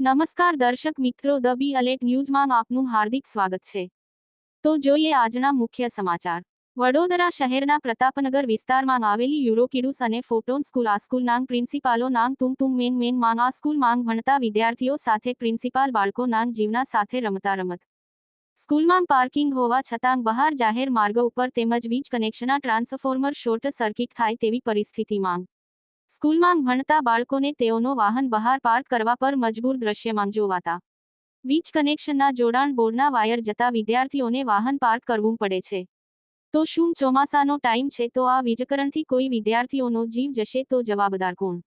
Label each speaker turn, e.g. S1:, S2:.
S1: નમસ્કાર દર્શક મિત્રો, ધ બી અલેટ ન્યૂઝમાં આપનું હાર્દિક સ્વાગત છે. તો જોઈએ આજના મુખ્ય સમાચાર. વડોદરા શહેરના પ્રતાપનગર વિસ્તારમાં આવેલી યુરોકિડુસ અને ફોટોન સ્કૂલ, આ સ્કૂલ નાંગ પ્રિન્સિપાલો નાંગ તુમ તુમ મેન મેન માંગ, આ સ્કૂલ માંગ ભણતા વિદ્યાર્થીઓ સાથે પ્રિન્સિપાલ બાળકો નાંગ જીવના સાથે રમતા રમત. સ્કૂલમાં પાર્કિંગ હોવા છતાં બહાર જાહેર માર્ગ ઉપર તેમજ વીજ કનેક્શનના ટ્રાન્સફોર્મર શોર્ટ સર્કિટ થાય તેવી પરિસ્થિતિ માંગ. સ્કૂલમાં ભણતા બાળકોને તેઓનો વાહન બહાર પાર્ક કરવા પર મજબૂર દ્રશ્યમાં જોવાતા. વીજ કનેક્શનના જોડાણ બોર્ડના વાયર જતા વિદ્યાર્થીઓને વાહન પાર્ક કરવું પડે છે. તો શું ચોમાસાનો ટાઈમ છે? તો આ વીજકરણથી કોઈ વિદ્યાર્થીઓનો જીવ જશે? તો જવાબદાર કોણ?